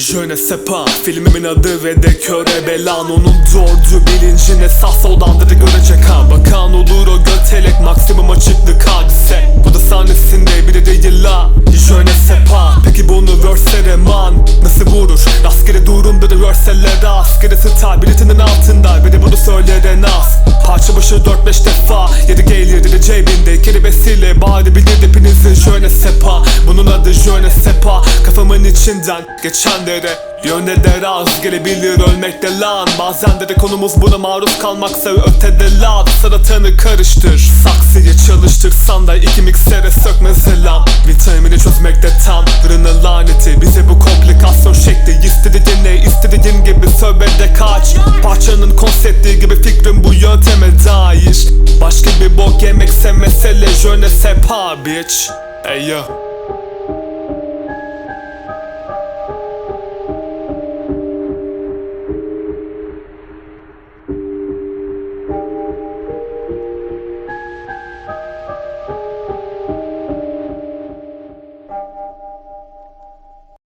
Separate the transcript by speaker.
Speaker 1: Je ne sais pas Filmimin adı ve de köre belan Onun doğru bilincine sağ soldan dedi görecek ha. Bakan olur o götelek maksimum açıklık hadise. Bu da sahnesinde biri değil la. Je ne sais pas Peki bunu versere man Nasıl vurur? Rastgele durumda da verseler az Gerisi tabirinin altında. Biri bunu söyler en az Parça başı 4-5 defa Yedi gelir dedi cebinde. Kelimesiyle bari bilir hepinizin Je ne sais pas Bunun adı je ne sais pas Kafamın içinden geçenlere. Yönde az gelebilir ölmekte lan. Bazen de konumuz buna maruz kalmaksa ötede la Saratanı karıştır Saksıyı çalıştırsan da iki miksere sökme selam. Vitamini çözmekte tam Fırının laneti. Bize bu komplikasyon şekli İstediğin ne? İstediğin gibi söyle kaç. Parçanın konsepti gibi fikrim bu yönteme dair. Başka bir bok yemekse mesele Je ne sais pas bitch. Hey yo